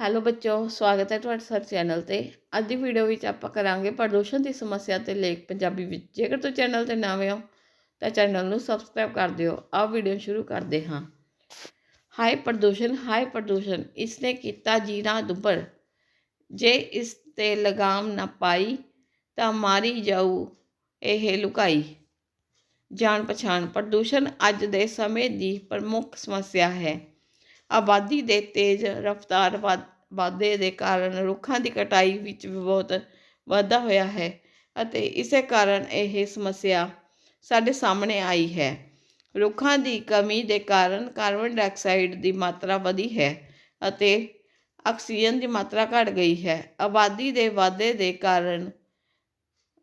Hello ਬੱਚੋ, ਸਵਾਗਤ ਹੈ ਤੁਹਾਡਾ ਸਾਡੇ ਚੈਨਲ ਤੇ। ਅੱਜ ਦੀ ਵੀਡੀਓ ਵਿੱਚ ਆਪਾਂ ਕਰਾਂਗੇ ਪ੍ਰਦੂਸ਼ਣ ਦੀ ਸਮੱਸਿਆ ਤੇ ਲੇਖ ਪੰਜਾਬੀ ਵਿੱਚ। ਜੇਕਰ ਤੁਸੀਂ ਚੈਨਲ ਤੇ ਨਵੇਂ ਹੋ, ਤਾਂ ਚੈਨਲ ਨੂੰ ਸਬਸਕ੍ਰਾਈਬ ਕਰ ਦਿਓ। ਆਓ ਵੀਡੀਓ ਸ਼ੁਰੂ ਕਰਦੇ ਹਾਂ। ਹਾਈ ਪ੍ਰਦੂਸ਼ਣ ਹਾਈ ਪ੍ਰਦੂਸ਼ਣ। ਇਸ ਨੇ ਕੀਤਾ ਜੀਣਾ ਦੁੱਬਰ ਜੇ ਇਸ ਤੇ ਲਗਾਮ ਨਾ ਪਾਈ, ਤਾਂ ਮਾਰੀ ਜਾਊ ਇਹ ਲੁਕਾਈ। ਜਾਣ ਪਛਾਣ ਪ੍ਰਦੂਸ਼ਣ ਅੱਜ ਦੇ ਸਮੇਂ ਦੀ ਪ੍ਰਮੁੱਖ ਸਮੱਸਿਆ ਹੈ। ਆਬਾਦੀ ਦੇ ਤੇਜ਼ ਰਫ਼ਤਾਰ ਵਧ- ਵਾਧੇ ਦੇ ਕਾਰਨ ਰੁੱਖਾਂ ਦੀ ਕਟਾਈ ਵਿੱਚ ਵੀ ਬਹੁਤ ਵਾਧਾ ਹੋਇਆ ਹੈ ਅਤੇ ਇਸੇ ਕਾਰਨ ਇਹ ਸਮੱਸਿਆ ਸਾਡੇ ਸਾਹਮਣੇ ਆਈ ਹੈ। ਰੁੱਖਾਂ ਦੀ ਕਮੀ ਦੇ ਕਾਰਨ ਕਾਰਬਨ ਡਾਈਆਕਸਾਈਡ ਦੀ ਮਾਤਰਾ ਵਧੀ ਹੈ ਅਤੇ ਆਕਸੀਜਨ ਦੀ ਮਾਤਰਾ ਘਟ ਗਈ ਹੈ। ਆਬਾਦੀ ਦੇ ਵਾਧੇ ਦੇ ਕਾਰਨ,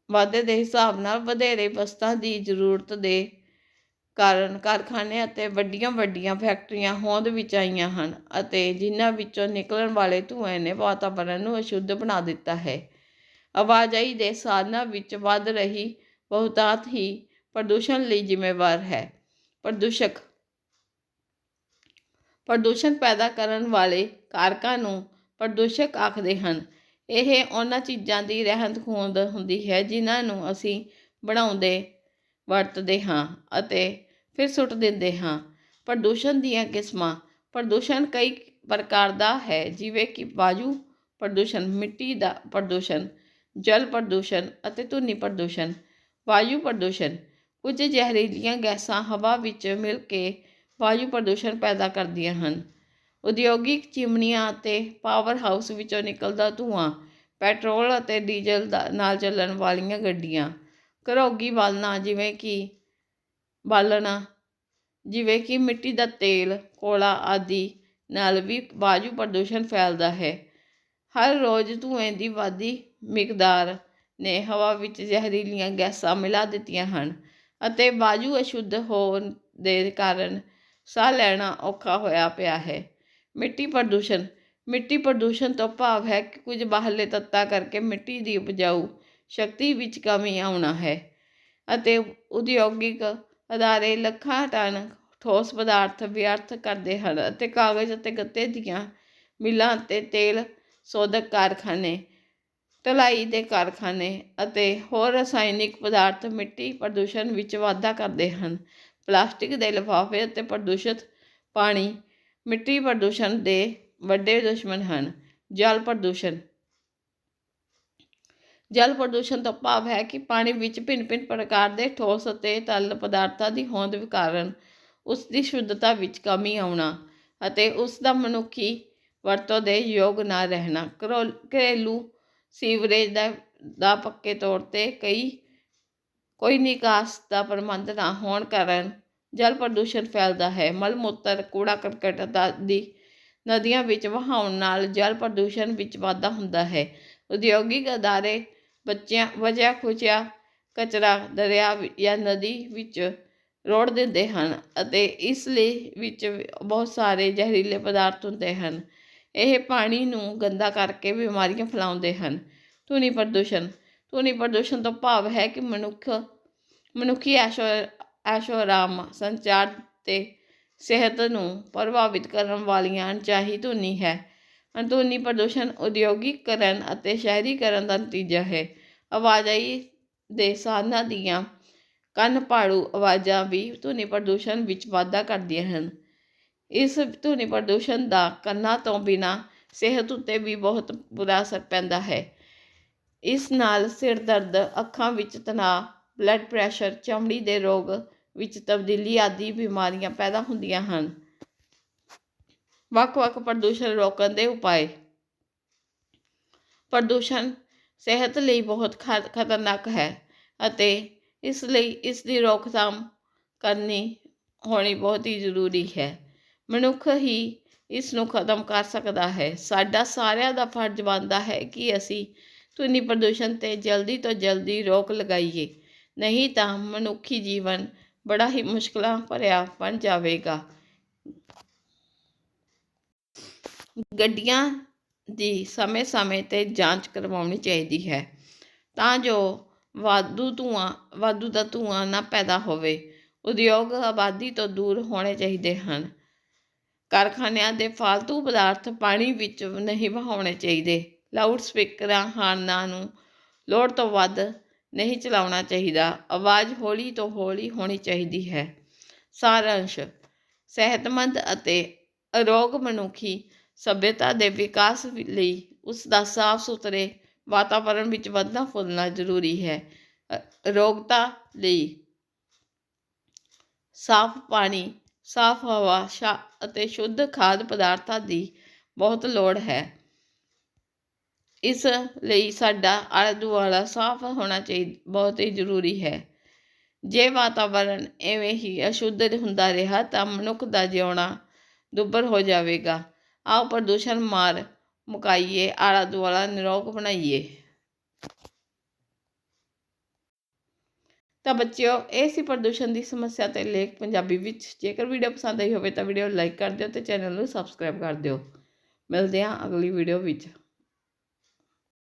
ਵਾਧੇ ਦੇ ਹਿਸਾਬ ਨਾਲ ਵਧੇਰੇ ਵਸਤਾਂ ਦੀ ਜ਼ਰੂਰਤ ਦੇ ਕਾਰਨ ਕਾਰਖਾਨੇ ਅਤੇ ਵੱਡੀਆਂ ਵੱਡੀਆਂ ਫੈਕਟਰੀਆਂ ਹੋਂਦ ਵਿੱਚ ਆਈਆਂ ਹਨ ਅਤੇ ਜਿਨ੍ਹਾਂ ਵਿੱਚੋਂ ਨਿਕਲਣ ਵਾਲੇ ਧੂੰਏ ਨੇ ਵਾਤਾਵਰਨ ਨੂੰ ਅਸ਼ੁੱਧ ਬਣਾ ਦਿੱਤਾ ਹੈ। ਆਵਾਜਾਈ ਦੇ ਸਾਧਨਾਂ ਵਿੱਚ ਵੱਧ ਰਹੀ ਬਹੁਤਾਤ ਹੀ ਪ੍ਰਦੂਸ਼ਣ ਲਈ ਜ਼ਿੰਮੇਵਾਰ ਹੈ। ਪ੍ਰਦੂਸ਼ਕ ਪ੍ਰਦੂਸ਼ਣ ਪੈਦਾ ਕਰਨ ਵਾਲੇ ਕਾਰਕਾਂ ਨੂੰ ਪ੍ਰਦੂਸ਼ਕ ਆਖਦੇ ਹਨ। ਇਹ ਉਹਨਾਂ ਚੀਜ਼ਾਂ ਦੀ ਰਹਿੰਦ ਖੂੰਹਦ ਹੁੰਦੀ ਹੈ ਜਿਨ੍ਹਾਂ ਨੂੰ ਅਸੀਂ ਬਣਾਉਂਦੇ ਵਰਤਦੇ ਹਾਂ ਅਤੇ ਫਿਰ ਸੁੱਟ ਦਿੰਦੇ ਹਾਂ। ਪ੍ਰਦੂਸ਼ਣ ਦੀਆਂ ਕਿਸਮਾਂ ਪ੍ਰਦੂਸ਼ਣ ਕਈ ਪ੍ਰਕਾਰ ਦਾ ਹੈ, ਜਿਵੇਂ ਕਿ ਵਾਯੂ ਪ੍ਰਦੂਸ਼ਣ, ਮਿੱਟੀ ਦਾ ਪ੍ਰਦੂਸ਼ਣ, ਜਲ ਪ੍ਰਦੂਸ਼ਣ ਅਤੇ ਧੁਨੀ ਪ੍ਰਦੂਸ਼ਣ। ਵਾਯੂ ਪ੍ਰਦੂਸ਼ਣ ਕੁਝ ਜ਼ਹਿਰੀਲੀਆਂ ਗੈਸਾਂ ਹਵਾ ਵਿੱਚ ਮਿਲ ਕੇ ਵਾਯੂ ਪ੍ਰਦੂਸ਼ਣ ਪੈਦਾ ਕਰਦੀਆਂ ਹਨ। ਉਦਯੋਗਿਕ ਚਿਮਨੀਆਂ ਅਤੇ ਪਾਵਰ ਹਾਊਸ ਵਿੱਚੋਂ ਨਿਕਲਦਾ ਧੂਆਂ, ਪੈਟਰੋਲ ਅਤੇ ਡੀਜ਼ਲ ਦਾ ਨਾਲ ਚੱਲਣ ਵਾਲੀਆਂ ਗੱਡੀਆਂ। ਘਰੋਗੀ ਬਾਲਣਾ ਜਿਵੇਂ ਕਿ ਬਾਲਣਾ, ਜਿਵੇਂ ਕਿ ਮਿੱਟੀ ਦਾ ਤੇਲ, ਕੋਲਾ ਆਦਿ ਨਾਲ ਵੀ ਵਾਯੂ ਪ੍ਰਦੂਸ਼ਣ ਫੈਲਦਾ ਹੈ। ਹਰ ਰੋਜ਼ ਧੂਏ ਦੀ ਵਾਧੀ ਮਿਕਦਾਰ ਨੇ ਹਵਾ ਵਿੱਚ ਜ਼ਹਿਰੀਲੀਆਂ ਗੈਸਾਂ ਮਿਲਾ ਦਿੱਤੀਆਂ ਹਨ ਅਤੇ ਵਾਯੂ ਅਸ਼ੁੱਧ ਹੋਣ ਦੇ ਕਾਰਨ ਸਾਹ ਲੈਣਾ ਔਖਾ ਹੋਇਆ ਪਿਆ ਹੈ। ਮਿੱਟੀ ਪ੍ਰਦੂਸ਼ਣ ਮਿੱਟੀ ਪ੍ਰਦੂਸ਼ਣ ਤੋਂ ਭਾਵ ਹੈ ਕਿ ਕੁਝ ਬਾਹਰਲੇ ਤੱਤਾਂ ਕਰਕੇ ਮਿੱਟੀ ਦੀ ਉਪਜਾਊ ਸ਼ਕਤੀ ਵਿੱਚ ਕਮੀ ਆਉਣਾ ਹੈ ਅਤੇ ਉਦਯੋਗਿਕ ਅਦਾਰੇ ਲੱਖਾਂ ਟਨ ਠੋਸ ਪਦਾਰਥ ਵਿਅਰਥ ਕਰਦੇ ਹਨ ਅਤੇ ਕਾਗਜ਼ ਅਤੇ ਗੱਤੇ ਦੀਆਂ ਮਿੱਲਾਂ ਅਤੇ ਤੇਲ ਸੋਧਕ ਕਾਰਖਾਨੇ, ਢਲਾਈ ਦੇ ਕਾਰਖਾਨੇ ਅਤੇ ਹੋਰ ਰਸਾਇਣਿਕ ਪਦਾਰਥ ਮਿੱਟੀ ਪ੍ਰਦੂਸ਼ਣ ਵਿੱਚ ਵਾਧਾ ਕਰਦੇ ਹਨ। ਪਲਾਸਟਿਕ ਦੇ ਲਿਫਾਫੇ ਅਤੇ ਪ੍ਰਦੂਸ਼ਿਤ ਪਾਣੀ ਮਿੱਟੀ ਪ੍ਰਦੂਸ਼ਣ ਦੇ ਵੱਡੇ ਦੁਸ਼ਮਣ ਹਨ। ਜਲ ਪ੍ਰਦੂਸ਼ਣ ਜਲ ਪ੍ਰਦੂਸ਼ਣ ਤੋਂ ਭਾਵ ਹੈ ਕਿ ਪਾਣੀ ਵਿੱਚ ਭਿੰਨ-ਭਿੰਨ ਪ੍ਰਕਾਰ ਦੇ ਠੋਸ ਅਤੇ ਤਰਲ ਪਦਾਰਥਾਂ ਦੀ ਹੋਂਦ ਕਾਰਨ ਉਸ ਦੀ ਸ਼ੁੱਧਤਾ ਵਿੱਚ ਕਮੀ ਆਉਣਾ ਅਤੇ ਉਸ ਦਾ ਮਨੁੱਖੀ ਵਰਤੋਂ ਦੇ ਯੋਗ ਨਾ ਰਹਿਣਾ। ਘਰੋ- ਘਰੇਲੂ ਸੀਵਰੇਜ ਦਾ ਦਾ ਪੱਕੇ ਤੌਰ ਤੇ ਕਈ, ਕੋਈ ਨਿਕਾਸ ਦਾ ਪ੍ਰਬੰਧ ਨਾ ਹੋਣ ਕਾਰਨ ਜਲ ਪ੍ਰਦੂਸ਼ਣ ਫੈਲਦਾ ਹੈ। ਮਲ ਮੂਤਰ ਕੂੜਾ ਕਰਕਟ ਆਦਿ ਨਦੀਆਂ ਵਿੱਚ ਵਹਾਉਣ ਨਾਲ ਜਲ ਪ੍ਰਦੂਸ਼ਣ ਵਿੱਚ ਵਾਧਾ ਹੁੰਦਾ ਹੈ। ਉਦਯੋਗਿਕ ਅਦਾਰੇ ਬੱਚਿਆਂ, ਵਜਿਆ ਖੁਚਿਆ ਕਚਰਾ ਦਰਿਆ ਜਾਂ ਨਦੀ ਵਿੱਚ ਰੋੜ ਦਿੰਦੇ ਹਨ ਅਤੇ ਇਸ ਲਈ ਵਿੱਚ ਬਹੁਤ ਸਾਰੇ ਜ਼ਹਿਰੀਲੇ ਪਦਾਰਥ ਹੁੰਦੇ ਹਨ। ਇਹ ਪਾਣੀ ਨੂੰ ਗੰਦਾ ਕਰਕੇ ਬਿਮਾਰੀਆਂ ਫੈਲਾਉਂਦੇ ਹਨ। ਧੁਨੀ ਪ੍ਰਦੂਸ਼ਣ ਧੁਨੀ ਪ੍ਰਦੂਸ਼ਣ ਤੋਂ ਭਾਵ ਹੈ ਕਿ ਮਨੁੱਖ, ਮਨੁੱਖੀ ਐਸ਼ੋ ਐਸ਼ੋਆਰਾਮ ਸੰਚਾਰ ਤੇ ਸਿਹਤ ਨੂੰ ਪ੍ਰਭਾਵਿਤ ਕਰਨ ਵਾਲੀਆਂ ਅਣਚਾਹੀ ਧੁਨੀ ਹੈ। ਧੁਨੀ ਪ੍ਰਦੂਸ਼ਣ ਉਦਯੋਗਿਕਰਨ ਅਤੇ ਸ਼ਹਿਰੀਕਰਨ ਦਾ ਨਤੀਜਾ ਹੈ। ਆਵਾਜਾਈ ਦੇ ਸਾਧਨਾਂ ਦੀਆਂ ਕੰਨ ਭਾੜੂ ਆਵਾਜ਼ਾਂ ਵੀ ਧੁਨੀ ਪ੍ਰਦੂਸ਼ਣ ਵਿੱਚ ਵਾਧਾ ਕਰਦੀਆਂ ਹਨ। ਇਸ ਧੁਨੀ ਪ੍ਰਦੂਸ਼ਣ ਦਾ ਕੰਨਾਂ ਤੋਂ ਬਿਨਾਂ ਸਿਹਤ ਉੱਤੇ ਵੀ ਬਹੁਤ ਬੁਰਾ ਅਸਰ ਪੈਂਦਾ ਹੈ। ਇਸ ਨਾਲ ਸਿਰ ਦਰਦ, ਅੱਖਾਂ ਵਿੱਚ ਤਣਾਅ, ਬਲੱਡ ਪ੍ਰੈਸ਼ਰ, ਚਮੜੀ ਦੇ ਰੋਗ ਵਿੱਚ ਤਬਦੀਲੀ ਆਦਿ ਬਿਮਾਰੀਆਂ ਪੈਦਾ ਹੁੰਦੀਆਂ ਹਨ। ਵੱਖ-ਵੱਖ ਪ੍ਰਦੂਸ਼ਣ ਰੋਕਣ ਦੇ ਉਪਾਅ ਪ੍ਰਦੂਸ਼ਣ ਸਿਹਤ ਲਈ ਬਹੁਤ ਖ- ਖਤਰਨਾਕ ਹੈ ਅਤੇ ਇਸ ਲਈ ਇਸ ਦੀ ਰੋਕਥਾਮ ਕਰਨੀ ਹੋਣੀ ਬਹੁਤ ਹੀ ਜ਼ਰੂਰੀ ਹੈ। ਮਨੁੱਖ ਹੀ ਇਸ ਨੂੰ ਖਤਮ ਕਰ ਸਕਦਾ ਹੈ। ਸਾਡਾ ਸਾਰਿਆਂ ਦਾ ਫਰਜ਼ ਬਣਦਾ ਹੈ ਕਿ ਅਸੀਂ ਧੁਨੀ ਪ੍ਰਦੂਸ਼ਣ ਤੇ ਜਲਦੀ ਤੋਂ ਜਲਦੀ ਰੋਕ ਲਗਾਈਏ। ਨਹੀਂ ਤਾਂ ਮਨੁੱਖੀ ਜੀਵਨ ਬੜਾ ਹੀ ਮੁਸ਼ਕਲਾਂ ਭਰਿਆ ਬਣ ਜਾਵੇਗਾ। ਗੱਡੀਆਂ ਦੀ ਸਮੇਂ-ਸਮੇਂ ਤੇ ਜਾਂਚ ਕਰਵਾਉਣੀ ਚਾਹੀਦੀ ਹੈ ਤਾਂ ਜੋ ਵਾਧੂ ਧੂੰਆਂ, ਵਾਧੂ ਦਾ ਧੂੰਆਂ ਨਾ ਪੈਦਾ ਹੋਵੇ। ਉਦਯੋਗ ਆਬਾਦੀ ਤੋਂ ਦੂਰ ਹੋਣੇ ਚਾਹੀਦੇ ਹਨ। ਕਾਰਖਾਨਿਆਂ ਦੇ ਫਾਲਤੂ ਪਦਾਰਥ ਪਾਣੀ ਵਿੱਚ ਨਹੀਂ ਵਹਾਉਣੇ ਚਾਹੀਦੇ। ਲਾਊਡ ਸਪੀਕਰਾਂ ਹਾਰਨਾਂ ਨੂੰ ਲੋੜ ਤੋਂ ਵੱਧ ਨਹੀਂ ਚਲਾਉਣਾ ਚਾਹੀਦਾ। ਆਵਾਜ਼ ਹੌਲੀ ਤੋਂ ਹੌਲੀ ਹੋਣੀ ਚਾਹੀਦੀ ਹੈ। ਸਾਰਾਂਸ਼, ਸਿਹਤਮੰਦ ਅਤੇ ਅਰੋਗ ਮਨੁੱਖੀ ਸੱਭਿਅਤਾ ਦੇ ਵਿਕਾਸ ਲਈ ਉਸ ਦਾ ਸਾਫ਼ ਸੁਥਰੇ ਵਾਤਾਵਰਣ ਵਿੱਚ ਵਧਣਾ ਫੁੱਲਣਾ ਜ਼ਰੂਰੀ ਹੈ। ਅ- ਅਰੋਗਤਾ ਲਈ ਸਾਫ਼ ਪਾਣੀ, ਸਾਫ਼ ਹਵਾ, ਸ਼ਾ ਅਤੇ ਸ਼ੁੱਧ ਖਾਦ ਪਦਾਰਥਾਂ ਦੀ ਬਹੁਤ ਲੋੜ ਹੈ। ਇਸ ਲਈ ਸਾਡਾ ਆਲਾ ਦੁਆਲਾ ਸਾਫ਼ ਹੋਣਾ ਚਾਹੀਦਾ ਬਹੁਤ ਹੀ ਜ਼ਰੂਰੀ ਹੈ। ਜੇ ਵਾਤਾਵਰਣ ਐਵੇਂ ਹੀ ਅਸ਼ੁੱਧ ਹੁੰਦਾ ਰਿਹਾ ਤਾਂ ਮਨੁੱਖ ਦਾ ਜਿਉਣਾ ਦੁੱਭਰ ਹੋ ਜਾਵੇਗਾ। ਆਓ ਪ੍ਰਦੂਸ਼ਣ ਮਾਰ ਮੁਕਾਈਏ ਆਲਾ ਦੁਆਲਾ ਨਿਰੋਗ ਬਣਾਈਏ। ਤਾਂ ਬੱਚਿਓ, ਇਹ ਸੀ ਪ੍ਰਦੂਸ਼ਣ ਦੀ ਸਮੱਸਿਆ ਤੇ ਲੇਖ ਪੰਜਾਬੀ ਵਿੱਚ। ਜੇਕਰ ਵੀਡੀਓ ਪਸੰਦ ਆਈ ਹੋਵੇ ਤਾਂ ਵੀਡੀਓ ਲਾਈਕ ਕਰ ਦਿਓ ਤੇ ਚੈਨਲ ਨੂੰ ਸਬਸਕ੍ਰਾਈਬ ਕਰ ਦਿਓ। ਮਿਲਦੇ ਹਾਂ ਅਗਲੀ ਵੀਡੀਓ ਵਿੱਚ।